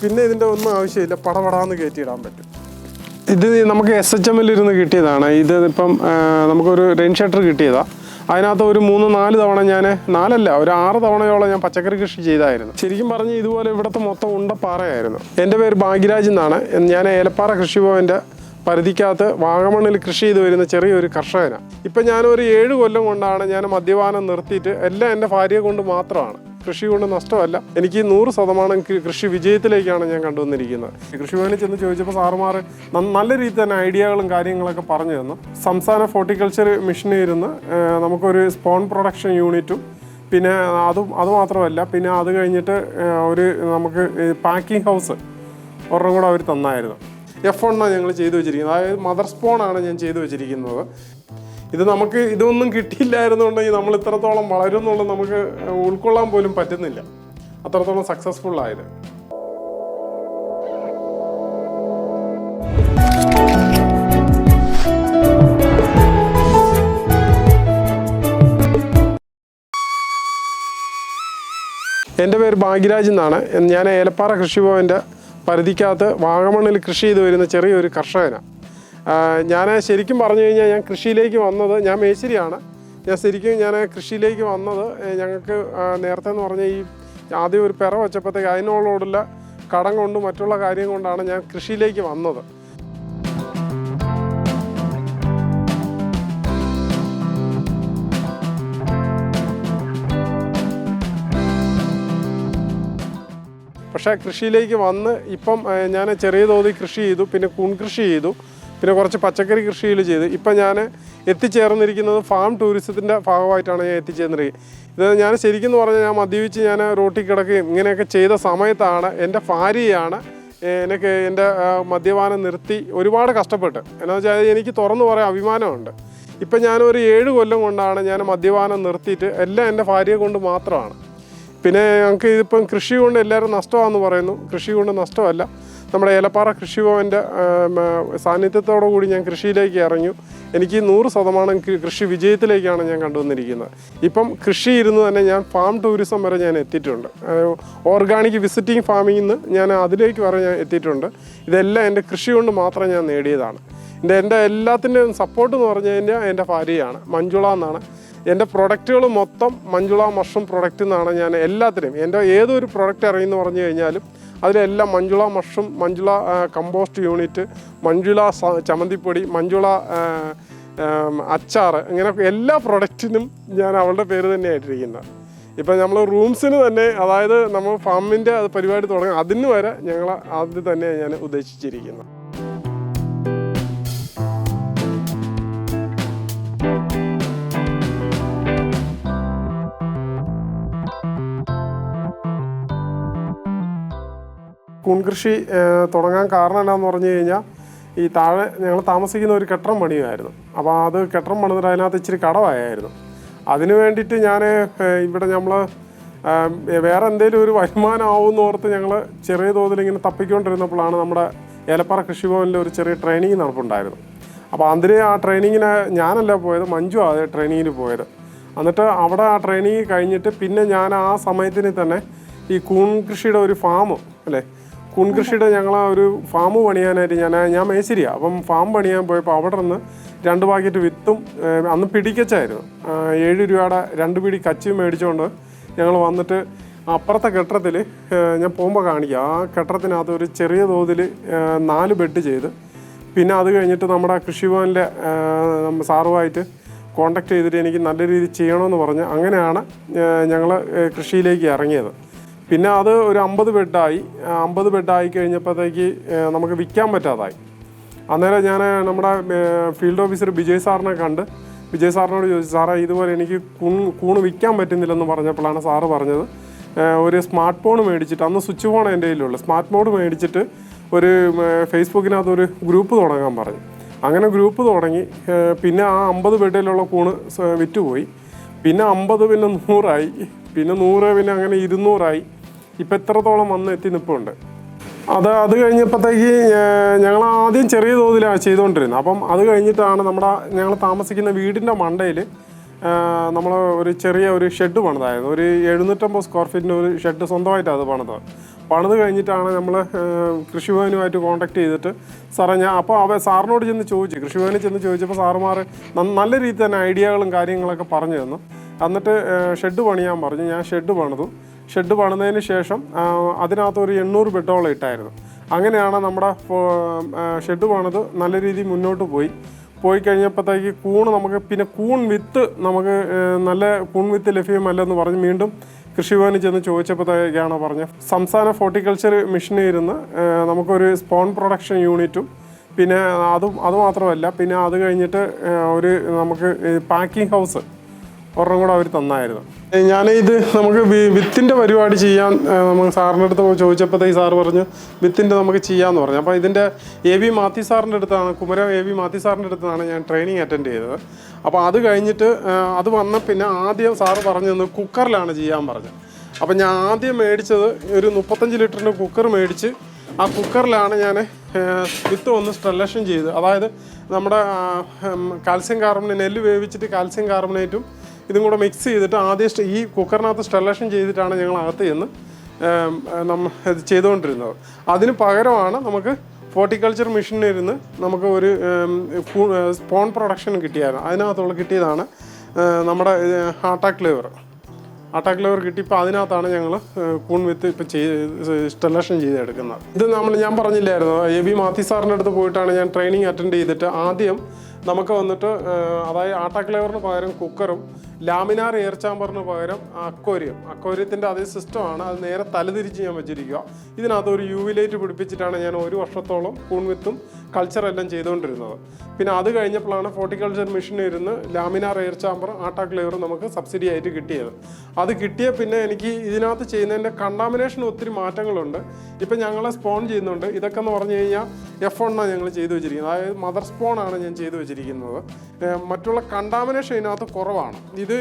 പിന്നെ ഇതിന്റെ ഒന്നും ആവശ്യമില്ല. പടപടാന്ന് കയറ്റിയിടാൻ പറ്റും. ഇത് നമുക്ക് എസ് എച്ച് എമ്മിൽ ഇരുന്ന് കിട്ടിയതാണ്. ഇത് ഇപ്പം നമുക്കൊരു റെയിൻ ഷട്ടർ കിട്ടിയതാണ് അതിനകത്ത് ഒരു മൂന്ന് നാല് തവണ ഞാൻ നാലല്ല ഒരു ആറ് തവണയോളം ഞാൻ പച്ചക്കറി കൃഷി ചെയ്തായിരുന്നു. ശരിക്കും പറഞ്ഞ് ഇതുപോലെ ഇവിടുത്തെ മൊത്തം ഉണ്ടപ്പാറയായിരുന്നു. എന്റെ പേര് ഭാഗ്യരാജ് എന്നാണ്. ഞാൻ ഏലപ്പാറ കൃഷിഭവന്റെ പരിധിക്കകത്ത് വാഗമണ്ണിൽ കൃഷി ചെയ്ത് വരുന്ന ചെറിയൊരു കർഷകനാണ് ഇപ്പം ഞാനൊരു ഏഴ് കൊല്ലം കൊണ്ടാണ് ഞാൻ മദ്യപാനം നിർത്തിയിട്ട് എല്ലാം എന്റെ ഭാര്യയെ കൊണ്ട് മാത്രമാണ്. കൃഷി കൊണ്ട് നഷ്ടമല്ല. എനിക്ക് നൂറ് ശതമാനം കൃഷി വിജയത്തിലേക്കാണ് ഞാൻ കണ്ടുവന്നിരിക്കുന്നത്. കൃഷിഭവനിൽ ചെന്ന് ചോദിച്ചപ്പോൾ സാറുമാർ നല്ല രീതിയിൽ തന്നെ ഐഡിയകളും കാര്യങ്ങളൊക്കെ പറഞ്ഞു തന്നു. സംസ്ഥാന ഫോർട്ടിക്കൾച്ചർ മിഷനിൽ ഇരുന്ന് നമുക്കൊരു സ്പോൺ പ്രൊഡക്ഷൻ യൂണിറ്റും പിന്നെ അതും അതുമാത്രമല്ല പിന്നെ അത് കഴിഞ്ഞിട്ട് ഒരു നമുക്ക് പാക്കിംഗ് ഹൗസ് ഒരെണ്ണം കൂടെ അവർ തന്നായിരുന്നു. എഫ് ഒണ്ണാണ് ഞങ്ങൾ ചെയ്തു വെച്ചിരിക്കുന്നത്. അതായത് മദർ സ്പോണാണ് ഞാൻ ചെയ്തു വെച്ചിരിക്കുന്നത്. ഇത് നമുക്ക് ഇതൊന്നും കിട്ടിയില്ലായിരുന്നുണ്ടെങ്കിൽ നമ്മൾ ഇത്രത്തോളം വളരും എന്നുള്ളത് നമുക്ക് ഉൾക്കൊള്ളാൻ പോലും പറ്റുന്നില്ല. അത്രത്തോളം സക്സസ്ഫുൾ ആയത്. എന്റെ പേര് ഭാഗ്യരാജ് എന്നാണ്. ഞാൻ ഏലപ്പാറ കൃഷിഭവന്റെ പരിധിക്കകത്ത് വാഗമണ്ണിൽ കൃഷി ചെയ്ത് വരുന്ന ചെറിയൊരു കർഷകനാണ്. ഞാൻ ശരിക്കും പറഞ്ഞു കഴിഞ്ഞാൽ ഞാൻ കൃഷിയിലേക്ക് വന്നത് ഞാൻ മേശരിയാണ്. ഞാൻ ശരിക്കും ഞാൻ കൃഷിയിലേക്ക് വന്നത് ഞങ്ങൾക്ക് നേരത്തെ എന്ന് പറഞ്ഞാൽ ഈ ആദ്യം ഒരു പിറ വെച്ചപ്പോഴത്തേക്ക് അതിനോളോടുള്ള കടം കൊണ്ടും മറ്റുള്ള കാര്യം കൊണ്ടാണ് ഞാൻ കൃഷിയിലേക്ക് വന്നത്. പക്ഷേ കൃഷിയിലേക്ക് വന്ന് ഇപ്പം ഞാൻ ചെറിയ തോതിൽ കൃഷി ചെയ്തു പിന്നെ കൂൺ കൃഷി ചെയ്തു. പിന്നെ കുറച്ച് പച്ചക്കറി കൃഷിയിൽ ചെയ്ത്. ഇപ്പം ഞാൻ എത്തിച്ചേർന്നിരിക്കുന്നത് ഫാം ടൂറിസത്തിന്റെ ഭാഗമായിട്ടാണ് ഞാൻ എത്തിച്ചേർന്നിരിക്കുന്നത്. ഇത് ഞാൻ ശരിക്കും എന്ന് പറഞ്ഞാൽ ഞാൻ മദ്യപിച്ച് ഞാൻ റോട്ടിൽ കിടക്കുകയും ഇങ്ങനെയൊക്കെ ചെയ്ത സമയത്താണ് എന്റെ ഭാര്യയാണ് എനിക്ക് എന്റെ മദ്യപാനം നിർത്തി ഒരുപാട് കഷ്ടപ്പെട്ട്. എന്നാ വെച്ചാൽ എനിക്ക് തുറന്നു പറയാൻ അഭിമാനമുണ്ട്. ഇപ്പം ഞാനൊരു ഏഴ് കൊല്ലം കൊണ്ടാണ് ഞാൻ മദ്യപാനം നിർത്തിയിട്ട് എല്ലാം എന്റെ ഭാര്യയെ കൊണ്ട് മാത്രമാണ്. പിന്നെ ഞങ്ങൾക്ക് ഇതിപ്പം കൃഷി കൊണ്ട് എല്ലാവരും നഷ്ടമാണെന്ന് പറയുന്നു. കൃഷി കൊണ്ട് നഷ്ടമല്ല. നമ്മുടെ ഏലപ്പാറ കൃഷിഭവന്റെ സാന്നിധ്യത്തോടു കൂടി ഞാൻ കൃഷിയിലേക്ക് ഇറങ്ങി. എനിക്ക് നൂറ് ശതമാനം കൃഷി വിജയത്തിലേക്കാണ് ഞാൻ കണ്ടുവന്നിരിക്കുന്നത്. ഇപ്പം കൃഷി ഇരുന്ന് തന്നെ ഞാൻ ഫാം ടൂറിസം വരെ ഞാൻ എത്തിയിട്ടുണ്ട്. ഓർഗാനിക് വിസിറ്റിംഗ് ഫാമിങ്ങിൽ നിന്ന് ഞാൻ അതിലേക്ക് വരെ ഞാൻ എത്തിയിട്ടുണ്ട്. ഇതെല്ലാം എന്റെ കൃഷി കൊണ്ട് മാത്രം ഞാൻ നേടിയതാണ്. എന്റെ എന്റെ എല്ലാത്തിന്റെയും സപ്പോർട്ട് എന്ന് പറഞ്ഞു കഴിഞ്ഞാൽ എന്റെ ഭാര്യയാണ് മഞ്ജുള എന്നാണ്. എന്റെ പ്രൊഡക്റ്റുകൾ മൊത്തം മഞ്ജുള മഷ്റൂം പ്രൊഡക്റ്റ് എന്നാണ് ഞാൻ എല്ലാത്തിനും. എന്റെ ഏതൊരു പ്രൊഡക്റ്റ് ഇറങ്ങിയെന്ന് പറഞ്ഞു കഴിഞ്ഞാലും അതിലെല്ലാം മഞ്ജുള മഷും മഞ്ജുള കമ്പോസ്റ്റ് യൂണിറ്റ് മഞ്ജുള ചമ്മന്തിപ്പൊടി മഞ്ജുള അച്ചാർ ഇങ്ങനെ എല്ലാ പ്രൊഡക്റ്റിനും ഞാൻ അവളുടെ പേര് തന്നെയായിട്ടിരിക്കുന്നത് ഇപ്പം നമ്മൾ റൂംസിന് തന്നെ അതായത് നമ്മൾ ഫാമിന്റെ അത് പരിപാടി തുടങ്ങാം അതിന് വരെ ഞങ്ങൾ ആദ്യം തന്നെ ഞാൻ ഉദ്ദേശിച്ചിരിക്കുന്നത്. ഏഹ്, തുടങ്ങാൻ കാരണം എന്നാന്ന് പറഞ്ഞു കഴിഞ്ഞാൽ ഈ താഴെ ഞങ്ങൾ താമസിക്കുന്ന ഒരു കെട്ടിടം പണിയുമായിരുന്നു. അപ്പോൾ അത് കെട്ടിടം പണിതിട്ട് അതിനകത്ത് ഇച്ചിരി കടവായായിരുന്നു. അതിന് വേണ്ടിയിട്ട് ഞാൻ ഇവിടെ നമ്മൾ വേറെ എന്തെങ്കിലും ഒരു വരുമാനമാവുമെന്ന് ഓർത്ത് ഞങ്ങൾ ചെറിയ തോതിൽ ഇങ്ങനെ തപ്പിക്കൊണ്ടിരുന്നപ്പോഴാണ് നമ്മുടെ ഏലപ്പാറ കൃഷിഭവനിൽ ഒരു ചെറിയ ട്രെയിനിങ് നടപ്പുണ്ടായിരുന്നു. അപ്പോൾ അതിന് ആ ട്രെയിനിങ്ങിന് ഞാനല്ല പോയത് മഞ്ജു ആ ട്രെയിനിങ്ങിന് പോയത്. എന്നിട്ട് അവിടെ ആ ട്രെയിനിങ് കഴിഞ്ഞിട്ട് പിന്നെ ഞാൻ ആ സമയത്തിന് തന്നെ ഈ കൂൺ കൃഷിയുടെ ഒരു ഫാം അല്ലേ കൂൺ ഞങ്ങൾ ആ ഒരു ഫാം പണിയാനായിട്ട് ഞാൻ ഞാൻ മേശരിയാണ് അപ്പം ഫാം പണിയാൻ പോയപ്പോൾ അവിടെ നിന്ന് രണ്ട് പാക്കറ്റ് വിത്തും അന്ന് പിടിക്കച്ചായിരുന്നു. ഏഴ് രൂപയുടെ രണ്ട് പിടി കച്ചിയും മേടിച്ചുകൊണ്ട് ഞങ്ങൾ വന്നിട്ട് അപ്പുറത്തെ കെട്ടിടത്തിൽ ഞാൻ പോകുമ്പോൾ കാണിക്കുക ആ കെട്ടിടത്തിനകത്ത് ഒരു ചെറിയ തോതിൽ നാല് ബെഡ് ചെയ്ത്. പിന്നെ അത് കഴിഞ്ഞിട്ട് നമ്മുടെ കൃഷിഭവനിലെ സാറുമായിട്ട് കോണ്ടാക്ട് ചെയ്തിട്ട് എനിക്ക് നല്ല രീതിയിൽ ചെയ്യണമെന്ന് പറഞ്ഞ് അങ്ങനെയാണ് ഞങ്ങൾ കൃഷിയിലേക്ക് ഇറങ്ങിയത്. പിന്നെ അത് ഒരു അമ്പത് ബെഡായി. അമ്പത് ബെഡായി കഴിഞ്ഞപ്പോഴത്തേക്ക് നമുക്ക് വിൽക്കാൻ പറ്റാതായി. അന്നേരം ഞാൻ നമ്മുടെ ഫീൽഡ് ഓഫീസർ വിജയ് സാറിനെ കണ്ട് വിജയ് സാറിനോട് ചോദിച്ചു സാറേ ഇതുപോലെ എനിക്ക് കൂൺ കൂണ് വിൽക്കാൻ പറ്റുന്നില്ലെന്ന് പറഞ്ഞപ്പോഴാണ് സാറ് പറഞ്ഞത്. ഒരു സ്മാർട്ട് ഫോൺ മേടിച്ചിട്ട് അന്ന് സ്വിച്ച് ഫോൺ എന്റെ കയ്യിലുള്ളൂ. സ്മാർട്ട് ഫോൺ മേടിച്ചിട്ട് ഒരു ഫേസ്ബുക്കിനകത്ത് ഒരു ഗ്രൂപ്പ് തുടങ്ങാൻ പറഞ്ഞു. അങ്ങനെ ഗ്രൂപ്പ് തുടങ്ങി പിന്നെ ആ അമ്പത് ബെഡിലുള്ള കൂണ് വിറ്റുപോയി. പിന്നെ അമ്പത് പിന്നെ നൂറായി. പിന്നെ നൂറ് പിന്നെ അങ്ങനെ ഇരുന്നൂറായി. ഇപ്പം എത്രത്തോളം വന്ന് എത്തി നിൽപ്പുണ്ട് അത് അത് കഴിഞ്ഞപ്പോഴത്തേക്ക് ഞങ്ങൾ ആദ്യം ചെറിയ തോതിലാണ് ചെയ്തുകൊണ്ടിരുന്നത് അപ്പം അത് കഴിഞ്ഞിട്ടാണ് നമ്മുടെ ഞങ്ങൾ താമസിക്കുന്ന വീടിന്റെ മണ്ടയിൽ നമ്മൾ ഒരു ചെറിയ ഒരു ഷെഡ് പണിതായിരുന്നു. ഒരു എഴുന്നൂറ്റമ്പത് സ്ക്വയർ ഫീറ്റിന്റെ ഒരു ഷെഡ് സ്വന്തമായിട്ട് അത് പണിത് പണിത് കഴിഞ്ഞിട്ടാണ് നമ്മൾ കൃഷിഭവനുമായിട്ട് കോൺടാക്ട് ചെയ്തിട്ട് സാറേ ഞാൻ അപ്പോൾ അവ സാറിനോട് ചെന്ന് ചോദിച്ചു. കൃഷിഭവനിൽ ചെന്ന് ചോദിച്ചപ്പോൾ സാറുമാർ നല്ല രീതിയിൽ തന്നെ ഐഡിയകളും കാര്യങ്ങളൊക്കെ പറഞ്ഞു തന്നു. എന്നിട്ട് ഷെഡ് പണിയാൻ പറഞ്ഞു. ഞാൻ ഷെഡ് പണിതു. ഷെഡ് പണിതതിന് ശേഷം അതിനകത്ത് ഒരു എണ്ണൂറ് ബെഡോളം ഇട്ടായിരുന്നു. അങ്ങനെയാണ് നമ്മുടെ ഷെഡ് പണിത് നല്ല രീതിയിൽ മുന്നോട്ട് പോയി. പോയി കഴിഞ്ഞപ്പോഴത്തേക്ക് കൂണ് നമുക്ക് പിന്നെ കൂൺ വിത്ത് നമുക്ക് നല്ല കൂൺ വിത്ത് ലഭ്യമല്ലെന്ന് പറഞ്ഞ് വീണ്ടും കൃഷിഭവനിൽ ചെന്ന് ചോദിച്ചപ്പോഴത്തേക്കാണ് പറഞ്ഞത്. സംസ്ഥാന ഫോർട്ടിക്കൾച്ചർ മിഷനിൽ ഇരുന്ന് നമുക്കൊരു സ്പോൺ പ്രൊഡക്ഷൻ യൂണിറ്റും പിന്നെ അതും അതുമാത്രമല്ല പിന്നെ അത് കഴിഞ്ഞിട്ട് ഒരു നമുക്ക് പാക്കിംഗ് ഹൗസ് ഒരെണ്ണം കൂടെ അവർ തന്നായിരുന്നു. ഞാൻ ഇത് നമുക്ക് വിത്തിന്റെ പരിപാടി ചെയ്യാൻ നമുക്ക് സാറിന്റെ അടുത്ത് ചോദിച്ചപ്പോഴത്തേക്ക് സാറ് പറഞ്ഞു വിത്തിന്റെ നമുക്ക് ചെയ്യാമെന്ന് പറഞ്ഞു. അപ്പോൾ ഇതിന്റെ എ വി മാത്യു സാറിന്റെ അടുത്താണ് കുമരം എ വി മാത്യു സാറിന്റെ അടുത്താണ് ഞാൻ ട്രെയിനിങ് അറ്റൻഡ് ചെയ്തത്. അപ്പോൾ അത് കഴിഞ്ഞിട്ട് അത് വന്ന പിന്നെ ആദ്യം സാറ് പറഞ്ഞു തന്നു കുക്കറിലാണ് ചെയ്യാൻ പറഞ്ഞത് അപ്പോൾ ഞാൻ ആദ്യം മേടിച്ചത് ഒരു മുപ്പത്തഞ്ച് ലിറ്ററിന്റെ കുക്കർ മേടിച്ച് ആ കുക്കറിലാണ് ഞാൻ വിത്ത് ഒന്ന് സ്റ്റെല്ലഷൻ ചെയ്ത് അതായത് നമ്മുടെ കാൽസ്യം കാർബണേറ്റ് നെല്ല് വേവിച്ചിട്ട് കാൽസ്യം കാർബണേറ്റും ഇതും കൂടെ മിക്സ് ചെയ്തിട്ട് ആദ്യം ഈ കുക്കറിനകത്ത് സ്റ്റെലേഷൻ ചെയ്തിട്ടാണ് ഞങ്ങൾ അകത്ത് ചെന്ന് നമ്മൾ നമ്മ ചെയ്തുകൊണ്ടിരുന്നത്. അതിന് പകരമാണ് നമുക്ക് ഫോർട്ടിക്കൾച്ചർ മിഷനിൽ ഇരുന്ന് നമുക്ക് ഒരു സ്പോൺ പ്രൊഡക്ഷൻ കിട്ടിയായിരുന്നു. അതിനകത്തുള്ള കിട്ടിയതാണ് നമ്മുടെ ഹാട്ടാക് ലേവർ അട്ടാക്ക് ലെവർ കിട്ടി ഇപ്പോൾ അതിനകത്താണ് ഞങ്ങൾ കൂൺ വിത്ത് ഇപ്പോൾ ചെയ്ത് സ്റ്റെലക്ഷൻ ചെയ്തെടുക്കുന്നത്. ഇത് നമ്മൾ ഞാൻ പറഞ്ഞില്ലായിരുന്നു എ ബി മാത്യു സാറിന്റെ അടുത്ത് പോയിട്ടാണ് ഞാൻ ട്രെയിനിങ് അറ്റൻഡ് ചെയ്തിട്ട് ആദ്യം നമുക്ക് വന്നിട്ട് അതായത് ആട്ടാക്ലേവറിന് പകരം കുക്കറും ലാമിനാർ എയർ ചാമ്പറിന് പകരം അക്വോരിയം. അക്വോരിയത്തിന്റെ അതേ സിസ്റ്റമാണ് അത് നേരെ തലതിരിച്ച് ഞാൻ വെച്ചിരിക്കുക ഇതിനകത്ത് ഒരു യു വി ലൈറ്റ് പിടിപ്പിച്ചിട്ടാണ് ഞാൻ ഒരു വർഷത്തോളം കൂൺ വിത്തും കൾച്ചറെല്ലാം ചെയ്തുകൊണ്ടിരുന്നത്. പിന്നെ അത് കഴിഞ്ഞപ്പോഴാണ് ഫോർട്ടിക്കൾച്ചർ മെഷീൻ ഇരുന്ന് ലാമിനാർ എയർ ചാമ്പർ ആട്ടാക്ലേവർ ലെവർ നമുക്ക് സബ്സിഡി ആയിട്ട് കിട്ടിയത്. അത് കിട്ടിയ പിന്നെ എനിക്ക് ഇതിനകത്ത് ചെയ്യുന്നതിന്റെ കണ്ടാമിനേഷൻ ഒത്തിരി മാറ്റങ്ങളുണ്ട്. ഇപ്പം ഞങ്ങളെ സ്പോൺ ചെയ്യുന്നുണ്ട്. ഇതൊക്കെ എന്ന് പറഞ്ഞു കഴിഞ്ഞാൽ എഫ് ഒണ്ണാണ് ഞങ്ങൾ ചെയ്തു വെച്ചിരിക്കുന്നത്. അതായത് മദർ സ്പോൺ ആണ് ഞാൻ ചെയ്തു വെച്ചിരിക്കുന്നത്. ഏഹ് മറ്റുള്ള കണ്ടാമിനേഷൻ ഇതിനകത്ത് കുറവാണ്. ഇത്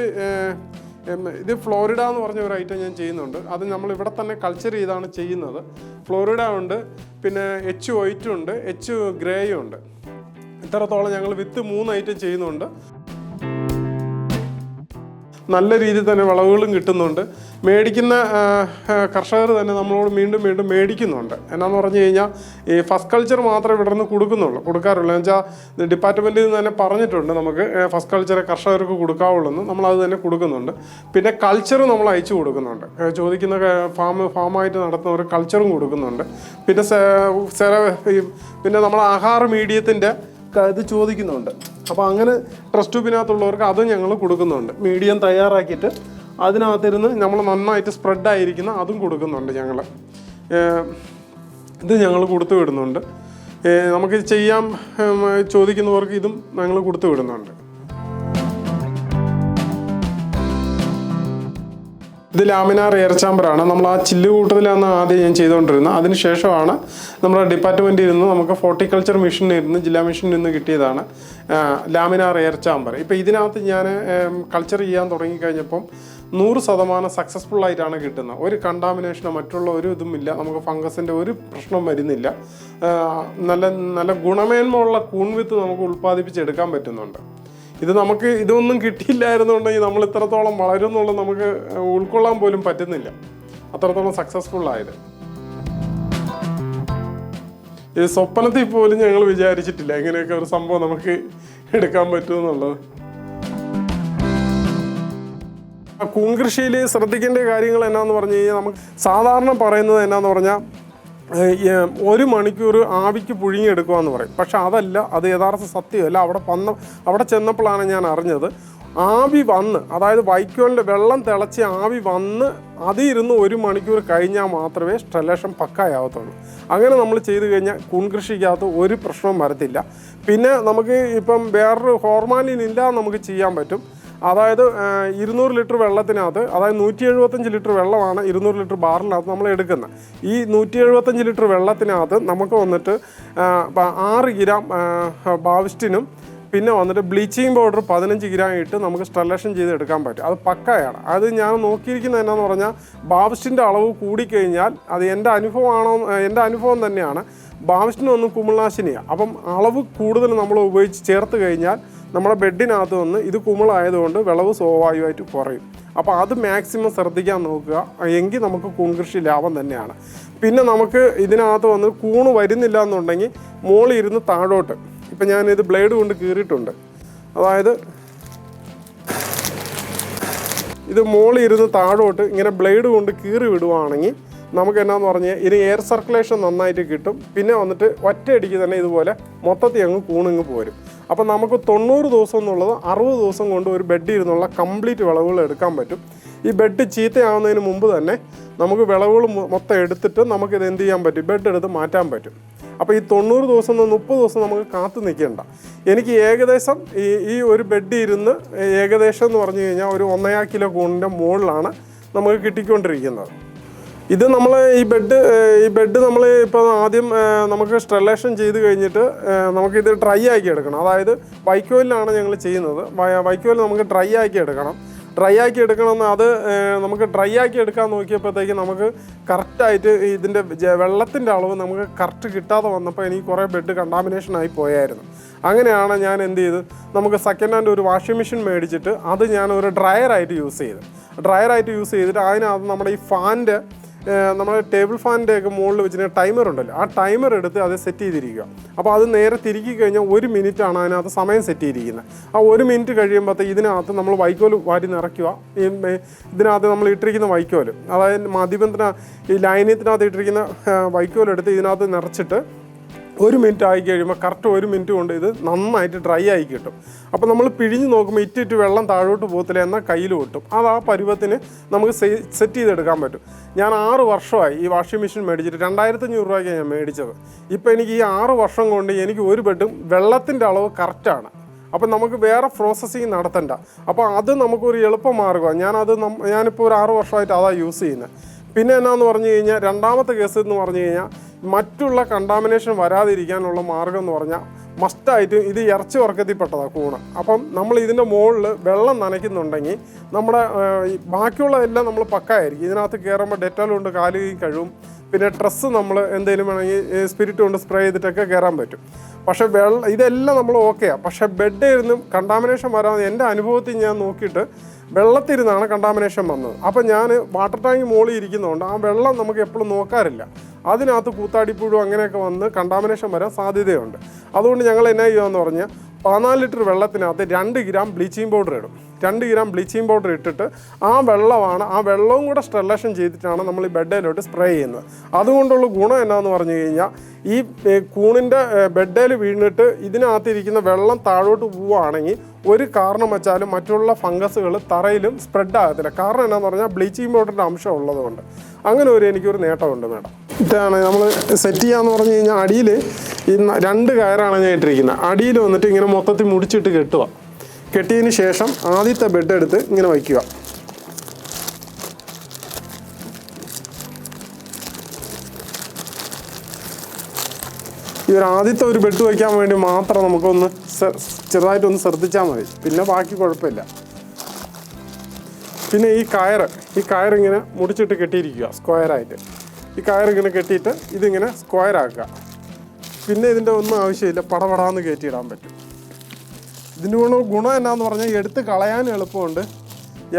ഇത് ഫ്ലോറിഡ എന്ന് പറഞ്ഞ ഒരു ഐറ്റം ഞാൻ ചെയ്യുന്നുണ്ട്. അത് നമ്മൾ ഇവിടെ തന്നെ കൾച്ചർ ചെയ്താണ് ചെയ്യുന്നത്. ഫ്ലോറിഡ ഉണ്ട് പിന്നെ എച്ച് വൈറ്റും ഉണ്ട് എച്ച് ഗ്രേയും ഉണ്ട്. ഇത്രത്തോളം ഞങ്ങൾ വിത്ത് മൂന്ന് ഐറ്റം ചെയ്യുന്നുണ്ട്. നല്ല രീതിയിൽ തന്നെ വിളവുകളും കിട്ടുന്നുണ്ട്. മേടിക്കുന്ന കർഷകർ തന്നെ നമ്മളോട് വീണ്ടും വീണ്ടും മേടിക്കുന്നുണ്ട്. എന്നാന്ന് പറഞ്ഞു കഴിഞ്ഞാൽ ഈ ഫസ്റ്റ് കൾച്ചർ മാത്രമേ ഇവിടെ നിന്ന് കൊടുക്കുന്നുള്ളൂ കൊടുക്കാറുള്ളൂ. എന്ന് വെച്ചാൽ ഡിപ്പാർട്ട്മെന്റിൽ നിന്ന് തന്നെ പറഞ്ഞിട്ടുണ്ട് നമുക്ക് ഫസ്റ്റ് കൾച്ചറെ കർഷകർക്ക് കൊടുക്കാവുള്ളൂ എന്ന് നമ്മളത് തന്നെ കൊടുക്കുന്നുണ്ട്. പിന്നെ കൾച്ചർ നമ്മൾ അയച്ചു കൊടുക്കുന്നുണ്ട്. ചോദിക്കുന്ന ഫാം ഫാമായിട്ട് നടത്തുന്നവർ കൾച്ചറും കൊടുക്കുന്നുണ്ട്. പിന്നെ പിന്നെ നമ്മൾ ആഹാര മീഡിയത്തിന്റെ ഇത് ചോദിക്കുന്നുണ്ട്. അപ്പോൾ അങ്ങനെ ട്രസ്റ്റ് ട്യൂബിനകത്തുള്ളവർക്ക് അതും ഞങ്ങൾ കൊടുക്കുന്നുണ്ട്. മീഡിയം തയ്യാറാക്കിയിട്ട് അതിനകത്തിരുന്ന് നമ്മൾ നന്നായിട്ട് സ്പ്രെഡ് ആയിരിക്കുന്ന അതും കൊടുക്കുന്നുണ്ട് ഞങ്ങൾ ഇത് ഞങ്ങൾ കൊടുത്തു വിടുന്നുണ്ട് നമുക്ക് ചെയ്യാം ചോദിക്കുന്നവർക്ക് ഇതും ഞങ്ങൾ കൊടുത്തു വിടുന്നുണ്ട് ഇത് ലാമിനാർ എയർ ചാമ്പറാണ്. നമ്മൾ ആ ചില്ല് കൂട്ടത്തിലാണ് ആദ്യം ഞാൻ ചെയ്തുകൊണ്ടിരുന്നത് അതിനുശേഷമാണ് നമ്മുടെ ഡിപ്പാർട്ട്മെന്റിൽ നിന്ന് നമുക്ക് ഫോർട്ടിക്കൾച്ചർ മിഷനിൽ നിന്ന് ജില്ലാ മിഷനിൽ നിന്ന് കിട്ടിയതാണ് ലാമിനാർ എയർ ചാമ്പർ. ഇപ്പോൾ ഇതിനകത്ത് ഞാൻ കൾച്ചർ ചെയ്യാൻ തുടങ്ങിക്കഴിഞ്ഞപ്പം നൂറ് ശതമാനം സക്സസ്ഫുൾ ആയിട്ടാണ് കിട്ടുന്നത്. ഒരു കണ്ടാമിനേഷനോ മറ്റുള്ള ഒരു ഇതും ഇല്ല നമുക്ക് ഫംഗസിന്റെ ഒരു പ്രശ്നം വരുന്നില്ല. നല്ല നല്ല നല്ല ഗുണമേന്മയുള്ള കൂൺവിത്ത് നമുക്ക് ഉൽപ്പാദിപ്പിച്ചെടുക്കാൻ പറ്റുന്നുണ്ട്. ഇത് നമുക്ക് ഇതൊന്നും കിട്ടിയില്ലായിരുന്നുണ്ടെങ്കിൽ നമ്മൾ ഇത്രത്തോളം വളരും എന്നുള്ളത് നമുക്ക് ഉൾക്കൊള്ളാൻ പോലും പറ്റുന്നില്ല. അത്രത്തോളം സക്സസ്ഫുൾ ആയത്. ഇത് സ്വപ്നത്തിൽ പോലും ഞങ്ങൾ വിചാരിച്ചിട്ടില്ല ഇങ്ങനെയൊക്കെ ഒരു സംഭവം നമുക്ക് എടുക്കാൻ പറ്റുമെന്നുള്ളത് കൂൺ കൃഷിയിൽ ശ്രദ്ധിക്കേണ്ട കാര്യങ്ങൾ എന്നാന്ന് പറഞ്ഞു കഴിഞ്ഞാൽ നമുക്ക് സാധാരണ പറയുന്നത് എന്നാന്ന് പറഞ്ഞാൽ ഒരു മണിക്കൂർ ആവിക്ക് പുഴുങ്ങിയെടുക്കുക എന്ന് പറയും. പക്ഷെ അതല്ല അത് യഥാർത്ഥ സത്യമല്ല. അവിടെ വന്ന അവിടെ ചെന്നപ്പോഴാണ് ഞാൻ അറിഞ്ഞത്. ആവി വന്ന് അതായത് വൈക്കോലിന്റെ വെള്ളം തിളച്ച് ആവി വന്ന് അതിരുന്ന് ഒരു മണിക്കൂർ കഴിഞ്ഞാൽ മാത്രമേ സ്റ്റെലേഷൻ പക്കായാവത്തുള്ളൂ. അങ്ങനെ നമ്മൾ ചെയ്തു കഴിഞ്ഞാൽ കൂൺകൃഷിക്കകത്ത് ഒരു പ്രശ്നവും വരത്തില്ല. പിന്നെ നമുക്ക് ഇപ്പം വേറൊരു ഹോർമാനിനില്ല നമുക്ക് ചെയ്യാൻ പറ്റും. അതായത് ഇരുന്നൂറ് ലിറ്റർ വെള്ളത്തിനകത്ത് അതായത് നൂറ്റി എഴുപത്തഞ്ച് ലിറ്റർ വെള്ളമാണ് ഇരുന്നൂറ് ലിറ്റർ ബാറിനകത്ത് നമ്മൾ എടുക്കുന്നത്. ഈ നൂറ്റി എഴുപത്തഞ്ച് ലിറ്റർ വെള്ളത്തിനകത്ത് നമുക്ക് വന്നിട്ട് ആറ് ഗ്രാം ബാവിസ്റ്റിനും പിന്നെ വന്നിട്ട് ബ്ലീച്ചിങ് പൗഡർ പതിനഞ്ച് ഗ്രാം ഇട്ട് നമുക്ക് സ്റ്റെലേഷൻ ചെയ്ത് എടുക്കാൻ പറ്റും. അത് പക്കയാണ്. അത് ഞാൻ നോക്കിയിരിക്കുന്നത് എന്നാന്ന് പറഞ്ഞാൽ ബാവിസ്റ്റിന്റെ അളവ് കൂടിക്കഴിഞ്ഞാൽ അത് എന്റെ അനുഭവമാണോ എന്റെ അനുഭവം തന്നെയാണ്. ബാവിസ്റ്റിന് ഒന്ന് കുമിൾനാശിനിയാണ് അപ്പം അളവ് കൂടുതൽ നമ്മൾ ഉപയോഗിച്ച് ചേർത്ത് കഴിഞ്ഞാൽ നമ്മുടെ ബെഡിനകത്ത് നിന്ന് ഇത് കുമിളായതുകൊണ്ട് വിളവ് സ്വാഭാവികമായിട്ട് കുറയും. അപ്പോൾ അത് മാക്സിമം ശ്രദ്ധിക്കാൻ നോക്കുക. എങ്കിൽ നമുക്ക് കൂൺകൃഷി ലാഭം തന്നെയാണ്. പിന്നെ നമുക്ക് ഇതിനകത്ത് വന്ന് കൂണ് വരുന്നില്ല എന്നുണ്ടെങ്കിൽ മുകളിൽ ഇരുന്ന് താഴോട്ട്. ഇപ്പം ഞാനിത് ബ്ലേഡ് കൊണ്ട് കീറിയിട്ടുണ്ട്. അതായത് ഇത് മുകളിൽ ഇരുന്ന് താഴോട്ട് ഇങ്ങനെ ബ്ലേഡ് കൊണ്ട് കീറി വിടുവാണെങ്കിൽ നമുക്ക് എന്നാന്ന് പറഞ്ഞാൽ ഇതിന് എയർ സർക്കുലേഷൻ നന്നായിട്ട് കിട്ടും. പിന്നെ വന്നിട്ട് ഒറ്റയടിക്ക് തന്നെ ഇതുപോലെ മൊത്തത്തിൽ അങ്ങ് കൂണിങ്ങ് പോരും. അപ്പം നമുക്ക് തൊണ്ണൂറ് ദിവസം എന്നുള്ളത് അറുപത് ദിവസം കൊണ്ട് ഒരു ബെഡ് ഇരുന്നുള്ള കംപ്ലീറ്റ് വിളവുകൾ എടുക്കാൻ പറ്റും. ഈ ബെഡ് ചീത്തയാവുന്നതിന് മുമ്പ് തന്നെ നമുക്ക് വിളവുകൾ മൊത്തം എടുത്തിട്ട് നമുക്കിത് എന്ത് ചെയ്യാൻ പറ്റും? ബെഡ് എടുത്ത് മാറ്റാൻ പറ്റും. അപ്പോൾ ഈ തൊണ്ണൂറ് ദിവസം നിന്ന് മുപ്പത് ദിവസം നമുക്ക് കാത്തു നിൽക്കേണ്ട. എനിക്ക് ഏകദേശം ഈ ഈ ഒരു ബെഡ് ഇരുന്ന് ഏകദേശം എന്ന് പറഞ്ഞു കഴിഞ്ഞാൽ ഒരു ഒന്നര കിലോ കൂണിന്റെ മുകളിലാണ് നമുക്ക് കിട്ടിക്കൊണ്ടിരിക്കുന്നത്. ഇത് നമ്മൾ ഈ ബെഡ് ഈ ബെഡ് നമ്മൾ ഇപ്പോൾ ആദ്യം നമുക്ക് സ്ട്രെല്ലേഷൻ ചെയ്ത് കഴിഞ്ഞിട്ട് നമുക്കിത് ഡ്രൈ ആക്കി എടുക്കണം. അതായത് വൈക്കോലിലാണ് ഞങ്ങൾ ചെയ്യുന്നത്. വൈക്കോലിൽ നമുക്ക് ഡ്രൈ ആക്കി എടുക്കണം. ഡ്രൈ ആക്കി എടുക്കണമെന്ന് അത് നമുക്ക് ഡ്രൈ ആക്കി എടുക്കാൻ നോക്കിയപ്പോഴത്തേക്ക് നമുക്ക് കറക്റ്റായിട്ട് ഇതിന്റെ വെള്ളത്തിന്റെ അളവ് നമുക്ക് കറക്റ്റ് കിട്ടാതെ വന്നപ്പോൾ എനിക്ക് കുറേ ബെഡ് കണ്ടാമിനേഷൻ ആയി പോയായിരുന്നു. അങ്ങനെയാണ് ഞാൻ എന്ത് ചെയ്ത് നമുക്ക് സെക്കൻഡ് ഹാൻഡ് ഒരു വാഷിംഗ് മെഷീൻ മേടിച്ചിട്ട് അത് ഞാൻ ഒരു ഡ്രയറായിട്ട് യൂസ് ചെയ്ത്. ഡ്രയറായിട്ട് യൂസ് ചെയ്തിട്ട് അതിനകത്ത് നമ്മുടെ ഈ ഫാന്റെ നമ്മുടെ ടേബിൾ ഫാനിന്റെ ഒക്കെ മുകളിൽ വെച്ചിട്ട് ടൈമർ ഉണ്ടല്ലോ. ആ ടൈമർ എടുത്ത് അത് സെറ്റ് ചെയ്തിരിക്കുക. അപ്പോൾ അത് നേരെ തിരിക്കി കഴിഞ്ഞാൽ ഒരു മിനിറ്റ് ആണ് അതിനകത്ത് സമയം സെറ്റ് ചെയ്തിരിക്കുന്നത്. ആ ഒരു മിനിറ്റ് കഴിയുമ്പോഴത്തെ ഇതിനകത്ത് നമ്മൾ വൈക്കോൽ വാരി നിറയ്ക്കുക. ഈ ഇതിനകത്ത് നമ്മൾ ഇട്ടിരിക്കുന്ന വൈക്കോൽ അതായത് മദ്യബന്ധന ഈ ലൈനത്തിനകത്ത് ഇട്ടിരിക്കുന്ന വൈക്കോലെടുത്ത് ഇതിനകത്ത് നിറച്ചിട്ട് ഒരു മിനിറ്റ് ആയി കഴിയുമ്പോൾ കറക്റ്റ് ഒരു മിനിറ്റ് കൊണ്ട് ഇത് നന്നായിട്ട് ഡ്രൈ ആയി കിട്ടും. അപ്പോൾ നമ്മൾ പിഴിഞ്ഞ് നോക്കുമ്പോൾ ഇറ്റ് ഇറ്റ് വെള്ളം താഴോട്ട് പോകത്തില്ല എന്നാൽ കയ്യിൽ കിട്ടും അത് ആ പരുവത്തിന് നമുക്ക് സെറ്റ് ചെയ്തെടുക്കാൻ പറ്റും. ഞാൻ ആറ് വർഷമായി ഈ വാഷിംഗ് മെഷീൻ മേടിച്ചിട്ട് രണ്ടായിരത്തഞ്ഞൂറ് രൂപയ്ക്കാണ് ഞാൻ മേടിച്ചത്. ഇപ്പോൾ എനിക്ക് ഈ ആറ് വർഷം കൊണ്ട് എനിക്ക് ഒരു ബെഡും വെള്ളത്തിന്റെ അളവ് കറക്റ്റാണ് അപ്പം നമുക്ക് വേറെ പ്രോസസ്സിങ് നടത്തണ്ട. അപ്പോൾ അത് നമുക്കൊരു എളുപ്പമാർഗമാണ് ഞാനത് നം- ഞാനിപ്പോൾ ഒരു ആറ് വർഷമായിട്ട് അതാണ് യൂസ് ചെയ്യുന്നത് പിന്നെ എന്നാന്ന് പറഞ്ഞു കഴിഞ്ഞാൽ രണ്ടാമത്തെ കേസ് എന്ന് പറഞ്ഞു കഴിഞ്ഞാൽ മറ്റുള്ള കണ്ടാമിനേഷൻ വരാതിരിക്കാനുള്ള മാർഗം എന്ന് പറഞ്ഞാൽ മസ്റ്റായിട്ടും ഇത് ഇറച്ചി വർക്കത്തിൽപ്പെട്ടതാണ് കൂണ്. അപ്പം നമ്മൾ ഇതിന്റെ മുകളിൽ വെള്ളം നനയ്ക്കുന്നുണ്ടെങ്കിൽ നമ്മുടെ ബാക്കിയുള്ളതെല്ലാം നമ്മൾ പക്കായിരിക്കും. ഇതിനകത്ത് കയറുമ്പോൾ ഡെറ്റോൾ കൊണ്ട് കാലുകയും കഴിവും പിന്നെ ഡ്രസ്സ് നമ്മൾ എന്തെങ്കിലും വേണമെങ്കിൽ സ്പിരിറ്റ് കൊണ്ട് സ്പ്രേ ചെയ്തിട്ടൊക്കെ കയറാൻ പറ്റും. പക്ഷേ വെള്ളം ഇതെല്ലാം നമ്മൾ ഓക്കെയാണ് പക്ഷേ ബെഡ് ഇരുന്നും കണ്ടാമിനേഷൻ വരാതെ എന്റെ അനുഭവത്തിൽ ഞാൻ നോക്കിയിട്ട് വെള്ളത്തിരുന്നാണ് കണ്ടാമിനേഷൻ വന്നത്. അപ്പോൾ ഞാൻ വാട്ടർ ടാങ്ക് മുകളിൽ ഇരിക്കുന്നതുകൊണ്ട് ആ വെള്ളം നമുക്ക് എപ്പോഴും നോക്കാറില്ല. അതിനകത്ത് കൂത്താടിപ്പുഴു അങ്ങനെയൊക്കെ വന്ന് കണ്ടാമിനേഷൻ വരാൻ സാധ്യതയുണ്ട്. അതുകൊണ്ട് ഞങ്ങൾ എന്നാ ചെയ്യുകയെന്ന് പറഞ്ഞാൽ പതിനാല് ലിറ്റർ വെള്ളത്തിനകത്ത് രണ്ട് ഗ്രാം ബ്ലീച്ചിങ് പൗഡർ ഇടും. രണ്ട് ഗ്രാം ബ്ലീച്ചിങ് പൗഡർ ഇട്ടിട്ട് ആ വെള്ളമാണ് ആ വെള്ളവും കൂടെ സ്റ്റെറിലേഷൻ ചെയ്തിട്ടാണ് നമ്മൾ ഈ ബെഡേലോട്ട് സ്പ്രേ ചെയ്യുന്നത്. അതുകൊണ്ടുള്ള ഗുണം എന്നാന്ന് പറഞ്ഞു കഴിഞ്ഞാൽ ഈ കൂണിന്റെ ബെഡേൽ വീണിട്ട് ഇതിനകത്തിരിക്കുന്ന വെള്ളം താഴോട്ട് പോവുകയാണെങ്കിൽ ഒരു കാരണം വെച്ചാലും മറ്റുള്ള ഫംഗസുകൾ തറയിലും സ്പ്രെഡ് ആകത്തില്ല. കാരണം എന്നാന്ന് പറഞ്ഞാൽ ബ്ലീച്ചിങ് പൗഡറിന്റെ അംശം ഉള്ളതുകൊണ്ട്. അങ്ങനെ ഒരു എനിക്കൊരു നേട്ടമുണ്ട് മേഡം. ഇതാണ് നമ്മൾ സെറ്റ് ചെയ്യാന്ന് പറഞ്ഞു കഴിഞ്ഞാൽ അടിയിൽ ഈ രണ്ട് കയറാണ് ഞാൻ ഇട്ടിരിക്കുന്നത്. അടിയിൽ വന്നിട്ട് ഇങ്ങനെ മൊത്തത്തിൽ മുടിച്ചിട്ട് കെട്ടുക. കെട്ടിയതിന് ശേഷം ആദ്യത്തെ ബെഡ് എടുത്ത് ഇങ്ങനെ വയ്ക്കുക. ഈ ഒരു ആദ്യത്തെ ഒരു ബെഡ് വയ്ക്കാൻ വേണ്ടി മാത്രം നമുക്കൊന്ന് ചെറുതായിട്ടൊന്ന് ശ്രദ്ധിച്ചാൽ മതി. പിന്നെ ബാക്കി കുഴപ്പമില്ല. പിന്നെ ഈ കയറ് ഈ കയറിങ്ങനെ മുടിച്ചിട്ട് കെട്ടിയിരിക്കുക സ്ക്വയറായിട്ട് ഈ കയറിങ്ങനെ കെട്ടിയിട്ട് ഇതിങ്ങനെ സ്ക്വയർ ആക്കുക. പിന്നെ ഇതിന്റെ ഒന്നും ആവശ്യമില്ല പടപടാന്ന് കയറ്റിയിടാൻ പറ്റും. ഇതിന്റെ ഗുണം ഗുണം എന്നാന്ന് പറഞ്ഞാൽ എടുത്ത് കളയാൻ എളുപ്പമുണ്ട്.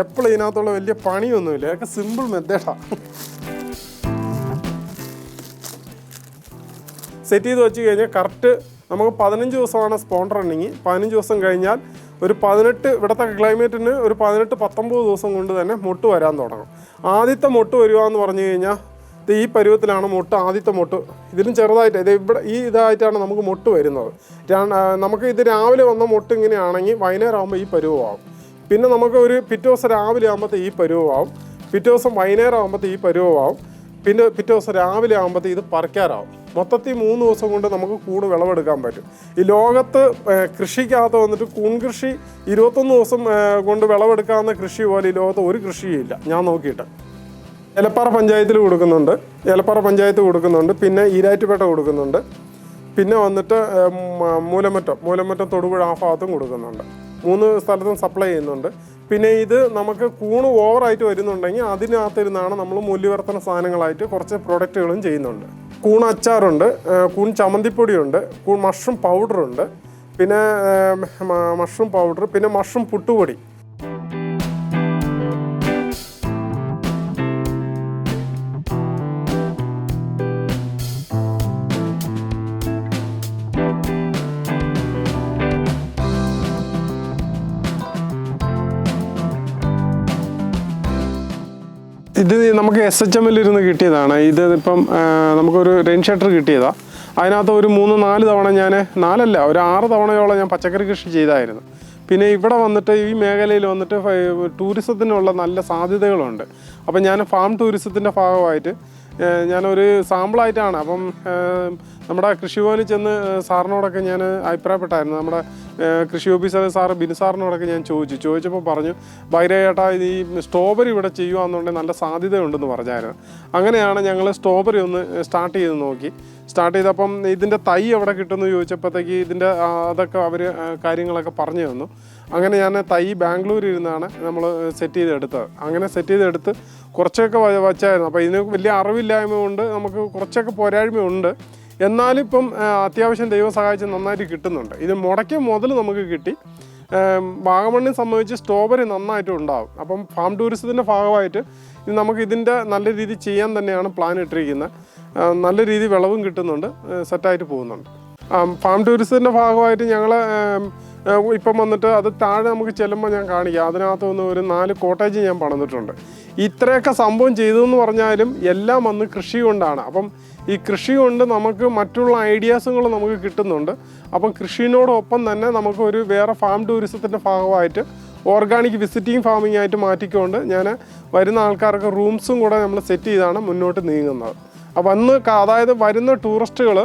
എപ്പോഴും ഇതിനകത്തുള്ള വലിയ പണിയൊന്നുമില്ല ഇതൊക്കെ സിമ്പിൾ മെത്തേഡാണ് സെറ്റ് ചെയ്ത് വെച്ച് കഴിഞ്ഞാൽ കറക്റ്റ് നമുക്ക് പതിനഞ്ച് ദിവസമാണ് സ്പോൺ റണ്ണിങ് പതിനഞ്ച് ദിവസം കഴിഞ്ഞാൽ ഒരു പതിനെട്ട് ഇവിടുത്തെ ക്ലൈമറ്റിന് ഒരു പതിനെട്ട് പത്തൊമ്പത് ദിവസം കൊണ്ട് തന്നെ മുട്ട് വരാൻ തുടങ്ങും. ആദ്യത്തെ മുട്ട് വരിക എന്ന് പറഞ്ഞു കഴിഞ്ഞാൽ ഈ പരുവത്തിലാണ് മുട്ട് ആദ്യത്തെ മുട്ട്. ഇതിലും ചെറുതായിട്ട് ഇത് ഇവിടെ ഈ ഇതായിട്ടാണ് നമുക്ക് മുട്ട് വരുന്നത്. നമുക്ക് ഇത് രാവിലെ വന്ന മുട്ട് ഇങ്ങനെയാണെങ്കിൽ വൈകുന്നേരം ആകുമ്പോൾ ഈ പരുവമാകും. പിന്നെ നമുക്ക് ഒരു പിറ്റേ ദിവസം രാവിലെ ആകുമ്പോഴത്തെ ഈ പരുവമാകും. പിറ്റേ ദിവസം വൈകുന്നേരം ആകുമ്പോഴത്തെ ഈ പരുവമാവും പിന്നെ പിറ്റേ ദിവസം രാവിലെ ആകുമ്പോഴത്തേ ഇത് പറിക്കാറാവും. മൊത്തത്തിൽ മൂന്ന് ദിവസം കൊണ്ട് നമുക്ക് കൂട് വിളവെടുക്കാൻ പറ്റും. ഈ ലോകത്ത് കൃഷിക്കകത്ത് വന്നിട്ട് കൂൺ കൃഷി ഇരുപത്തൊന്ന് ദിവസം കൊണ്ട് വിളവെടുക്കാവുന്ന കൃഷി പോലെ ഈ ലോകത്ത് ഒരു കൃഷിയില്ല ഞാൻ നോക്കിയിട്ട്. എലപ്പാറ പഞ്ചായത്തിൽ കൊടുക്കുന്നുണ്ട്. എലപ്പാറ പഞ്ചായത്ത് കൊടുക്കുന്നുണ്ട്. പിന്നെ ഈരാറ്റുപേട്ട കൊടുക്കുന്നുണ്ട്. പിന്നെ വന്നിട്ട് മൂലമറ്റം. മൂലമറ്റം തൊടുപുഴ ആ ഭാഗത്തും കൊടുക്കുന്നുണ്ട്. മൂന്ന് സ്ഥലത്തും സപ്ലൈ ചെയ്യുന്നുണ്ട്. പിന്നെ ഇത് നമുക്ക് കൂണ് ഓവറായിട്ട് വരുന്നുണ്ടെങ്കിൽ അതിനകത്തിരുന്നാണ് നമ്മൾ മൂല്യവർത്തന സാധനങ്ങളായിട്ട് കുറച്ച് പ്രൊഡക്റ്റുകളും ചെയ്യുന്നുണ്ട്. കൂൺ അച്ചാറുണ്ട് കൂൺ ചമ്മന്തിപ്പൊടിയുണ്ട് കൂൺ മഷ്റൂം പൗഡറുണ്ട് പിന്നെ മഷ്റൂം പൗഡർ പിന്നെ മഷ്റൂം പുട്ടുപൊടി. ഇത് നമുക്ക് എസ് എച്ച് എമ്മിൽ ഇരുന്ന് കിട്ടിയതാണ്. ഇത് ഇപ്പം നമുക്കൊരു റെയിൻ ഷട്ടർ കിട്ടിയതാണ് അതിനകത്ത് ഒരു മൂന്ന് നാല് തവണ ഞാൻ നാലല്ല ഒരു ആറ് തവണയോളം ഞാൻ പച്ചക്കറി കൃഷി ചെയ്തായിരുന്നു. പിന്നെ ഇവിടെ വന്നിട്ട് ഈ മേഖലയിൽ വന്നിട്ട് ടൂറിസത്തിനുള്ള നല്ല സാധ്യതകളുണ്ട്. അപ്പം ഞാൻ ഫാം ടൂറിസത്തിന്റെ ഭാഗമായിട്ട് ഞാനൊരു സാമ്പിളായിട്ടാണ്. അപ്പം നമ്മുടെ നമ്മുടെ കൃഷിഭവനിൽ ചെന്ന് സാറിനോടൊക്കെ ഞാൻ അഭിപ്രായപ്പെട്ടായിരുന്നു. നമ്മുടെ കൃഷി ഓഫീസർ സാറ് ബിനു സാറിനോടൊക്കെ ഞാൻ ചോദിച്ചു. ചോദിച്ചപ്പോൾ പറഞ്ഞു ബൈരേട്ടാ ഇത് ഈ സ്ട്രോബെറി ഇവിടെ ചെയ്യുകയെന്നുണ്ടെങ്കിൽ നല്ല സാധ്യതയുണ്ടെന്ന് പറഞ്ഞായിരുന്നു. അങ്ങനെയാണ് ഞങ്ങൾ സ്ട്രോബെറി ഒന്ന് സ്റ്റാർട്ട് ചെയ്ത് നോക്കി. സ്റ്റാർട്ട് ചെയ്തപ്പം ഇതിന്റെ തൈ എവിടെ കിട്ടുമെന്ന് ചോദിച്ചപ്പോഴത്തേക്ക് ഇതിന്റെ അതൊക്കെ അവർ കാര്യങ്ങളൊക്കെ പറഞ്ഞു തന്നു. അങ്ങനെ ഞാൻ തൈ ബാംഗ്ലൂരിൽ ഇരുന്നാണ് നമ്മൾ സെറ്റ് ചെയ്തെടുത്തത്. അങ്ങനെ സെറ്റ് ചെയ്തെടുത്ത് കുറച്ചൊക്കെ വച്ചായിരുന്നു. അപ്പോൾ ഇതിന് വലിയ അറിവില്ലായ്മ കൊണ്ട് നമുക്ക് കുറച്ചൊക്കെ പോരായ്മയുണ്ട് എന്നാലും ഇപ്പം അത്യാവശ്യം ദൈവം സഹായിച്ച് നന്നായിട്ട് കിട്ടുന്നുണ്ട്. ഇത് മുടക്കിയ മുതൽ നമുക്ക് കിട്ടി. ഏം, വാഗമണ്ണിനെ സംബന്ധിച്ച് സ്ട്രോബെറി നന്നായിട്ട് ഉണ്ടാവും. അപ്പം ഫാം ടൂറിസത്തിന്റെ ഭാഗമായിട്ട് നമുക്ക് ഇതിന്റെ നല്ല രീതിയിൽ ചെയ്യാൻ തന്നെയാണ് പ്ലാൻ ഇട്ടിരിക്കുന്നത്. നല്ല രീതിയിൽ വിളവും കിട്ടുന്നുണ്ട് സെറ്റായിട്ട് പോകുന്നുണ്ട്. ഫാം ടൂറിസത്തിന്റെ ഭാഗമായിട്ട് ഞങ്ങൾ ഇപ്പം വന്നിട്ട് അത് താഴെ നമുക്ക് ചെല്ലുമ്പോൾ ഞാൻ കാണിക്കാം. അതിനകത്ത് നിന്ന് ഒരു നാല് കോട്ടേജ് ഞാൻ പണിതിട്ടുണ്ട്. ഇത്രയൊക്കെ സംഭവം ചെയ്തു എന്ന് പറഞ്ഞാലും എല്ലാം വന്ന് കൃഷി കൊണ്ടാണ്. അപ്പം ഈ കൃഷി കൊണ്ട് നമുക്ക് മറ്റുള്ള ഐഡിയാസുകൾ നമുക്ക് കിട്ടുന്നുണ്ട്. അപ്പം കൃഷിനോടൊപ്പം തന്നെ നമുക്ക് ഒരു വേറെ ഫാം ടൂറിസത്തിന്റെ ഭാഗമായിട്ട് ഓർഗാനിക് വിസിറ്റിംഗ് ഫാമിംഗ് ആയിട്ട് മാറ്റിക്കൊണ്ട് ഞാൻ വരുന്ന ആൾക്കാർക്ക് റൂംസും കൂടെ നമ്മൾ സെറ്റ് ചെയ്താണ് മുന്നോട്ട് നീങ്ങുന്നത്. അന്ന് അതായത് വരുന്ന ടൂറിസ്റ്റുകൾ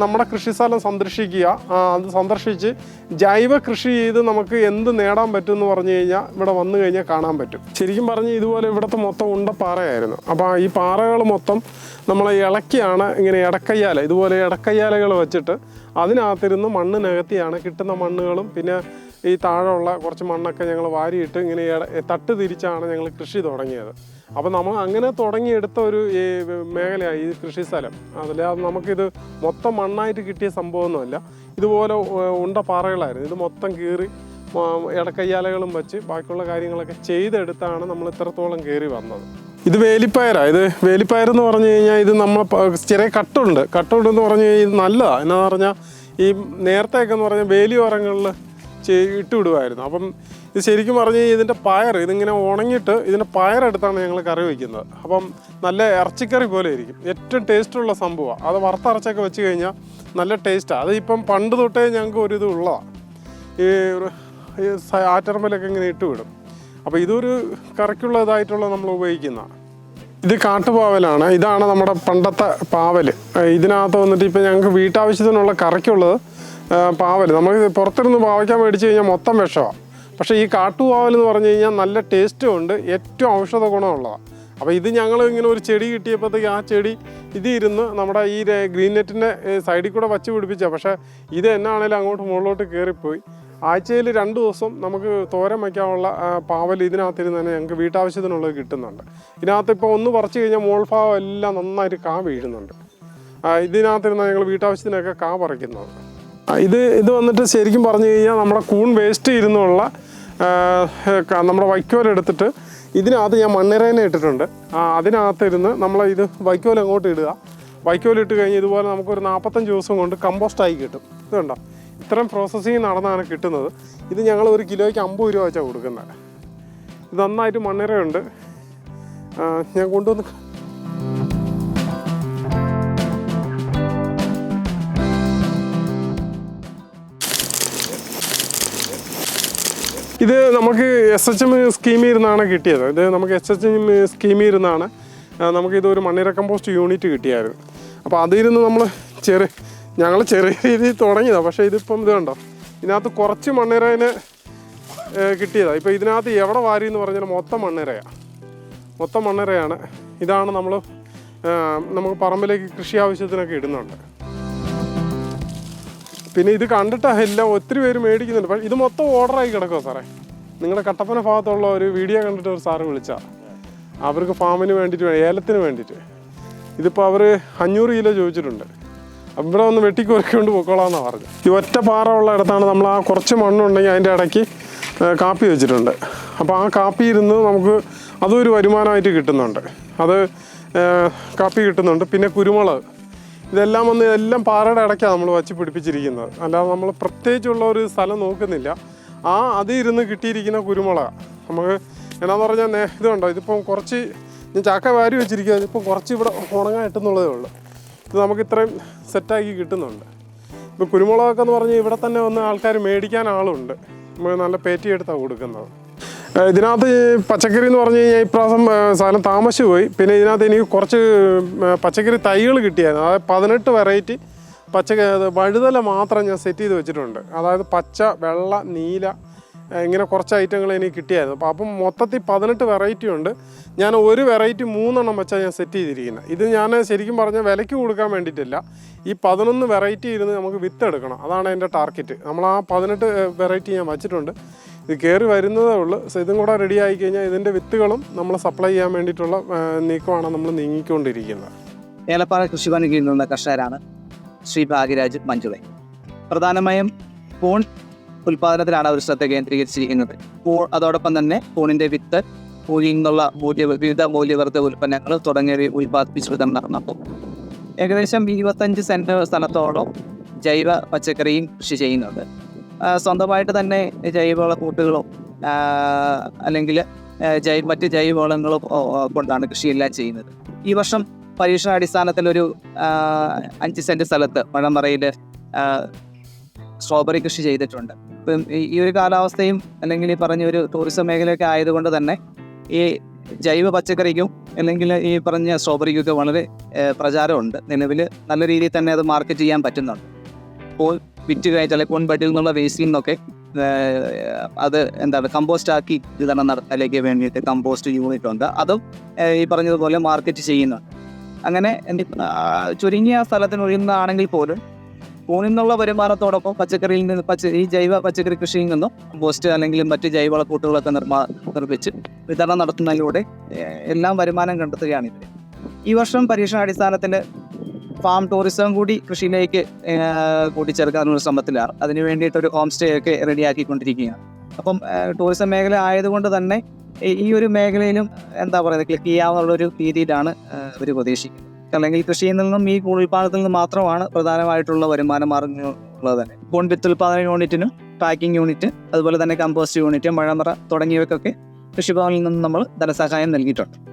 നമ്മുടെ കൃഷിസ്ഥലം സന്ദർശിക്കുക. അത് സന്ദർശിച്ച് ജൈവ കൃഷി ചെയ്ത് നമുക്ക് എന്ത് നേടാൻ പറ്റും എന്ന് പറഞ്ഞു കഴിഞ്ഞാൽ ഇവിടെ വന്നു കഴിഞ്ഞാൽ കാണാൻ പറ്റും. ശരിക്കും പറഞ്ഞ് ഇതുപോലെ ഇവിടുത്തെ മൊത്തം ഉണ്ട പാറയായിരുന്നു അപ്പോൾ ഈ പാറകൾ മൊത്തം നമ്മൾ ഇളക്കിയാണ് ഇങ്ങനെ ഇടക്കയ്യാല ഇതുപോലെ ഇടക്കയ്യാലകൾ വെച്ചിട്ട് അതിനകത്തിരുന്ന് മണ്ണ് നികത്തിയാണ് കിട്ടുന്ന മണ്ണുകളും പിന്നെ ഈ താഴെയുള്ള കുറച്ച് മണ്ണൊക്കെ ഞങ്ങൾ വാരിയിട്ട് ഇങ്ങനെ തട്ട് തിരിച്ചാണ് ഞങ്ങൾ കൃഷി തുടങ്ങിയത്. അപ്പോൾ നമ്മൾ അങ്ങനെ തുടങ്ങിയെടുത്ത ഒരു ഈ മേഖലയാണ് ഈ കൃഷി സ്ഥലം. അതല്ലാതെ നമുക്കിത് മൊത്തം മണ്ണായിട്ട് കിട്ടിയ സംഭവമൊന്നുമല്ല. ഇതുപോലെ ഉണ്ട പാറകളായിരുന്നു. ഇത് മൊത്തം കീറി ഇടക്കയ്യാലകളും വെച്ച് ബാക്കിയുള്ള കാര്യങ്ങളൊക്കെ ചെയ്തെടുത്താണ് നമ്മൾ ഇത്രത്തോളം കയറി വന്നത്. ഇത് വേലിപ്പയറാണ് ഇത് വേലിപ്പയർ എന്ന് പറഞ്ഞു കഴിഞ്ഞാൽ ഇത് നമ്മൾ ചെറിയ കട്ടുണ്ട്. കട്ടുണ്ട് എന്ന് പറഞ്ഞു കഴിഞ്ഞാൽ ഇത് നല്ലതാണ് എന്നാന്ന് പറഞ്ഞാൽ ഈ നേരത്തെയൊക്കെ എന്ന് പറഞ്ഞാൽ വേലിയോരങ്ങളിൽ ഇട്ട് വിടുമായിരുന്നു അപ്പം ഇത് ശരിക്കും പറഞ്ഞു കഴിഞ്ഞാൽ ഇതിന്റെ പയർ ഇതിങ്ങനെ ഉണങ്ങിയിട്ട് ഇതിന്റെ പയറെടുത്താണ് ഞങ്ങൾ കറി വയ്ക്കുന്നത് അപ്പം നല്ല ഇറച്ചിക്കറി പോലെ ഇരിക്കും. ഏറ്റവും ടേസ്റ്റുള്ള സംഭവമാണ് അത് വറുത്തരച്ചൊക്കെ വെച്ച് കഴിഞ്ഞാൽ നല്ല ടേസ്റ്റാണ് അത് ഇപ്പം പണ്ട് തൊട്ടേ ഞങ്ങൾക്ക് ഒരു ഇത് ഉള്ളതാണ് ഈ ഈ ഇങ്ങനെ ഇട്ട് വിടും. അപ്പോൾ ഇതൊരു കറിക്കുള്ള ഇതായിട്ടുള്ള നമ്മൾ ഉപയോഗിക്കുന്ന ഇത് കാട്ടുപാവലാണ്. ഇതാണ് നമ്മുടെ പണ്ടത്തെ പാവൽ ഇതിനകത്ത് വന്നിട്ട് ഇപ്പം ഞങ്ങൾക്ക് വീട്ടാവശ്യത്തിനുള്ള കറിക്കുള്ളത് പാവൽ നമ്മൾ പുറത്തിരുന്ന് പാവയ്ക്കാൻ മേടിച്ച് കഴിഞ്ഞാൽ മൊത്തം വിഷമാണ് പക്ഷേ ഈ കാട്ടുപാവൽ എന്ന് പറഞ്ഞു കഴിഞ്ഞാൽ നല്ല ടേസ്റ്റും ഉണ്ട്. ഏറ്റവും ഔഷധ ഗുണമുള്ളതാണ് അപ്പോൾ ഇത് ഞങ്ങൾ ഇങ്ങനെ ഒരു ചെടി കിട്ടിയപ്പോഴത്തേക്ക് ആ ചെടി ഇത് ഇരുന്ന് നമ്മുടെ ഈ ഗ്രീൻ നെറ്റിന്റെ സൈഡിൽ കൂടെ വച്ച് പിടിപ്പിച്ച. പക്ഷേ ഇത് എന്നാണേലും അങ്ങോട്ട് മുകളിലോട്ട് കയറിപ്പോയി ആഴ്ചയിൽ രണ്ട് ദിവസം നമുക്ക് തോരൻ വയ്ക്കാനുള്ള പാവൽ ഇതിനകത്തിരുന്ന് തന്നെ ഞങ്ങൾക്ക് വീട്ടാവശ്യത്തിനുള്ളത് കിട്ടുന്നുണ്ട്. ഇതിനകത്ത് ഇപ്പോൾ ഒന്ന് പറിച്ചു കഴിഞ്ഞാൽ മോൾഭാവം എല്ലാം നന്നായിട്ട് കാ വീഴുന്നുണ്ട്. ഇതിനകത്തിരുന്ന് ഞങ്ങൾ വീട്ടാവശ്യത്തിനൊക്കെ കാ പറിക്കുന്നുണ്ട്. ഇത് ഇത് വന്നിട്ട് ശരിക്കും പറഞ്ഞു കഴിഞ്ഞാൽ നമ്മുടെ കൂൺ വേസ്റ്റ് ഇരുന്നുള്ള നമ്മുടെ വൈക്കോൽ എടുത്തിട്ട് ഇതിനകത്ത് ഞാൻ മണ്ണിറേനെ ഇട്ടിട്ടുണ്ട്. ആ, അതിനകത്ത് ഇരുന്ന് നമ്മൾ ഇത് വൈക്കോൽ അങ്ങോട്ട് ഇടുക. വൈക്കോൽ ഇട്ട് കഴിഞ്ഞ് ഇതുപോലെ നമുക്കൊരു നാൽപ്പത്തഞ്ച് ദിവസം കൊണ്ട് കമ്പോസ്റ്റായി കിട്ടും. ഇത് കണ്ടോ? ഇത്രയും പ്രോസസ്സിങ് നടന്നാണ് കിട്ടുന്നത്. ഇത് ഞങ്ങൾ ഒരു കിലോയ്ക്ക് അമ്പത് രൂപ വെച്ചാണ് കൊടുക്കുന്നത്. ഇത് നന്നായിട്ട് മണ്ണിരയുണ്ട്. ആ, ഞാൻ കൊണ്ടുവന്ന് ഇത് നമുക്ക് എസ് എച്ച് എം സ്കീമിൽ നിന്നാണ് കിട്ടിയത്. ഇത് നമുക്ക് എസ് എച്ച് എം സ്കീമിൽ നിന്നാണ് നമുക്കിത് ഒരു മണ്ണിര കമ്പോസ്റ്റ് യൂണിറ്റ് കിട്ടിയായിരുന്നു. അപ്പോൾ അതിരുന്ന് നമ്മൾ ചെറിയ ഞങ്ങൾ ചെറിയ രീതിയിൽ തുടങ്ങിയതാണ് പക്ഷേ ഇതിപ്പം ഇത് കണ്ടോ? ഇതിനകത്ത് കുറച്ച് മണ്ണിരന് കിട്ടിയതാണ് ഇപ്പോൾ ഇതിനകത്ത് എവിടെ വാരി എന്ന് പറഞ്ഞാൽ മൊത്തം മണ്ണിരയാണ് മൊത്തം മണ്ണിരയാണ്. ഇതാണ് നമ്മൾ നമുക്ക് പറമ്പിലേക്ക് കൃഷി ആവശ്യത്തിനൊക്കെ ഇടുന്നുണ്ട്. പിന്നെ ഇത് കണ്ടിട്ട് എല്ലാം ഒത്തിരി പേര് മേടിക്കുന്നുണ്ട്. പക്ഷേ ഇത് മൊത്തം ഓർഡറായി കിടക്കുമോ സാറേ. നിങ്ങളുടെ കട്ടപ്പന ഭാഗത്തുള്ള ഒരു വീഡിയോ കണ്ടിട്ട് ഒരു സാറ് വിളിച്ചാ. അവർക്ക് ഫാമിന് വേണ്ടിയിട്ട് ഏലത്തിന് വേണ്ടിയിട്ട് ഇതിപ്പോൾ അവർ അഞ്ഞൂറ് കിലോ ചോദിച്ചിട്ടുണ്ട്. ഇവിടെ ഒന്ന് വെട്ടിക്കുറക്കൊണ്ട് പൊക്കോളാന്നാണ് പറഞ്ഞു ഈ ഒറ്റ പാറ ഉള്ള ഇടത്താണ് നമ്മൾ ആ കുറച്ച് മണ്ണുണ്ടെങ്കിൽ അതിന്റെ ഇടയ്ക്ക് കാപ്പി വെച്ചിട്ടുണ്ട്. അപ്പോൾ ആ കാപ്പി ഇരുന്ന് നമുക്ക് അതും ഒരു വരുമാനമായിട്ട് കിട്ടുന്നുണ്ട്. അത് കാപ്പി കിട്ടുന്നുണ്ട്. പിന്നെ കുരുമുളക്. ഇതെല്ലാം വന്ന് എല്ലാം പാറയുടെ ഇടയ്ക്കാണ് നമ്മൾ വച്ച് പിടിപ്പിച്ചിരിക്കുന്നത്. അല്ലാതെ നമ്മൾ പ്രത്യേകിച്ചുള്ള ഒരു സ്ഥലം നോക്കുന്നില്ല. ആ അതിൽ ഇരുന്ന് കിട്ടിയിരിക്കുന്ന കുരുമുളക്. നമുക്ക് എന്നാന്ന് പറഞ്ഞാൽ ഇതുണ്ടോ ഇതിപ്പം കുറച്ച് ഞാൻ ചാക്ക വാരി വെച്ചിരിക്കുക ഇപ്പം കുറച്ച് ഇവിടെ ഉണങ്ങാൻ കിട്ടുന്നുള്ളതേ ഉള്ളൂ. ഇത് നമുക്ക് ഇത്രയും സെറ്റാക്കി കിട്ടുന്നുണ്ട്. ഇപ്പോൾ കുരുമുളകൊക്കെ എന്ന് പറഞ്ഞാൽ ഇവിടെ തന്നെ വന്ന് ആൾക്കാർ മേടിക്കാൻ ആളുണ്ട്. നമ്മൾ നല്ല പേറ്റി എടുത്താണ് കൊടുക്കുന്നത്. ഇതിനകത്ത് പച്ചക്കറി എന്ന് പറഞ്ഞു കഴിഞ്ഞാൽ ഇപ്രാവശ്യം സാധനം താമസിച്ചു പോയി. പിന്നെ ഇതിനകത്ത് എനിക്ക് കുറച്ച് പച്ചക്കറി തൈകൾ കിട്ടിയായിരുന്നു. അതായത് പതിനെട്ട് വെറൈറ്റി പച്ചക്കറി വഴുതല മാത്രം ഞാൻ സെറ്റ് ചെയ്ത് വെച്ചിട്ടുണ്ട്. അതായത് പച്ച വെള്ള നീല ഇങ്ങനെ കുറച്ച് ഐറ്റങ്ങൾ എനിക്ക് കിട്ടിയായിരുന്നു. അപ്പോൾ അപ്പം മൊത്തത്തിൽ പതിനെട്ട് വെറൈറ്റി ഉണ്ട്. ഞാൻ ഒരു വെറൈറ്റി മൂന്നെണ്ണം വെച്ചാൽ ഞാൻ സെറ്റ് ചെയ്തിരിക്കുന്നത് ഇത് ഞാൻ ശരിക്കും പറഞ്ഞാൽ വിലയ്ക്ക് കൊടുക്കാൻ വേണ്ടിയിട്ടില്ല. ഈ പതിനൊന്ന് വെറൈറ്റി ഇരുന്ന് നമുക്ക് വിത്ത് എടുക്കണം. അതാണ് എന്റെ ടാർഗറ്റ് നമ്മൾ ആ പതിനെട്ട് വെറൈറ്റി ഞാൻ വച്ചിട്ടുണ്ട്. ഇത് കയറി വരുന്നതേ ഉള്ളൂ. സോ ഇതും കൂടെ റെഡി ആയി കഴിഞ്ഞാൽ ഇതിന്റെ വിത്തുകളും നമ്മൾ സപ്ലൈ ചെയ്യാൻ വേണ്ടിയിട്ടുള്ള നീക്കമാണ് നമ്മൾ നീങ്ങിക്കൊണ്ടിരിക്കുന്നത്. ഏലപ്പാറ കൃഷിഭവന് കീഴിൽ നിന്നുള്ള കർഷകരാണ് ശ്രീ ഭാഗ്യരാജ് മഞ്ജുളെ. പ്രധാനമായും പൂൺ ഉൽപാദനത്തിലാണ് അവർ ശ്രദ്ധ കേന്ദ്രീകരിച്ചിരിക്കുന്നത്. അതോടൊപ്പം തന്നെ ഫോണിന്റെ വിത്ത് ഫോണിൽ നിന്നുള്ള മൂല്യ വിവിധ മൂല്യവർദ്ധ ഉൽപ്പന്നങ്ങൾ തുടങ്ങിയവ ഉൽപ്പാദിപ്പിച്ച് വിതരണം നടന്നു ഏകദേശം ഇരുപത്തഞ്ച് സെന്റ് സ്ഥലത്തോളം ജൈവ പച്ചക്കറിയും കൃഷി ചെയ്യുന്നുണ്ട്. സ്വന്തമായിട്ട് തന്നെ ജൈവവള കൂട്ടുകളോ അല്ലെങ്കിൽ ജൈ മറ്റ് ജൈവവളങ്ങളും കൊണ്ടാണ് കൃഷിയെല്ലാം ചെയ്യുന്നത്. ഈ വർഷം പരീക്ഷണാടിസ്ഥാനത്തിൽ ഒരു അഞ്ച് സെന്റ് സ്ഥലത്ത് മഴമറയിൽ സ്ട്രോബെറി കൃഷി ചെയ്തിട്ടുണ്ട്. ഈ- ഒരു കാലാവസ്ഥയും അല്ലെങ്കിൽ ഈ പറഞ്ഞ ഒരു ടൂറിസം മേഖലയൊക്കെ ആയതുകൊണ്ട് തന്നെ ഈ ജൈവ പച്ചക്കറിക്കും അല്ലെങ്കിൽ ഈ പറഞ്ഞ സ്ട്രോബെറിക്കൊക്കെ വളരെ പ്രചാരമുണ്ട്. നിലവിൽ നല്ല രീതിയിൽ തന്നെ അത് മാർക്കറ്റ് ചെയ്യാൻ പറ്റുന്നുണ്ട്. ഇപ്പോൾ വിറ്റ് കഴിച്ചാൽ കൊൺ ബഡിൽ നിന്നുള്ള വേസ്റ്റിൽ നിന്നൊക്കെ അത് എന്താണ് കമ്പോസ്റ്റ് ആക്കി വിതരണം നടത്താലേക്ക് വേണ്ടിയിട്ട് കമ്പോസ്റ്റ് യൂണിറ്റ് ഉണ്ട്. അതും ഈ പറഞ്ഞതുപോലെ മാർക്കറ്റ് ചെയ്യുന്നുണ്ട്. അങ്ങനെ ചുരുങ്ങിയ സ്ഥലത്തിന് ഒഴിയുന്നതാണെങ്കിൽ പോലും പൂണിൽ നിന്നുള്ള വരുമാനത്തോടൊപ്പം പച്ചക്കറിയിൽ നിന്ന് പച്ച ഈ ജൈവ പച്ചക്കറി കൃഷിയിൽ നിന്നും കമ്പോസ്റ്റ് അല്ലെങ്കിൽ മറ്റ് ജൈവവള കൂട്ടുകളൊക്കെ നിർമ്മാ നിർമ്മിച്ച് വിതരണം നടത്തുന്നതിലൂടെ എല്ലാം വരുമാനം കണ്ടെത്തുകയാണ് ഇവർ ഈ വർഷം പരീക്ഷണാടിസ്ഥാനത്തിൽ ഫാം ടൂറിസം കൂടി കൃഷിയിലേക്ക് കൂട്ടിച്ചേർക്കാനുള്ള ശ്രമത്തിലാണ് അതിന് വേണ്ടിയിട്ടൊരു ഹോം സ്റ്റേ ഒക്കെ റെഡിയാക്കിക്കൊണ്ടിരിക്കുകയാണ്. അപ്പം ടൂറിസം മേഖല ആയതുകൊണ്ട് തന്നെ ഈ- ഒരു മേഖലയിലും എന്താ പറയുന്നത് ക്ലിക്ക് ചെയ്യാവുന്ന ഒരു രീതിയിലാണ് അവർ പ്രതീക്ഷിക്കുന്നത്. അല്ലെങ്കിൽ കൃഷിയിൽ നിന്നും ഈ ഉൽപ്പാദനത്തിൽ നിന്ന് മാത്രമാണ് പ്രധാനമായിട്ടുള്ള വരുമാന മാർഗങ്ങൾ ഉള്ളത് തന്നെ. കോൺ വിത്ത് ഉൽപ്പാദന യൂണിറ്റിനും പാക്കിംഗ് യൂണിറ്റ് അതുപോലെ തന്നെ കമ്പോസ്റ്റ് യൂണിറ്റ് മഴമറ തുടങ്ങിയവയ്ക്കൊക്കെ കൃഷിഭവനിൽ നിന്നും നമ്മൾ ധനസഹായം നൽകിയിട്ടുണ്ട്.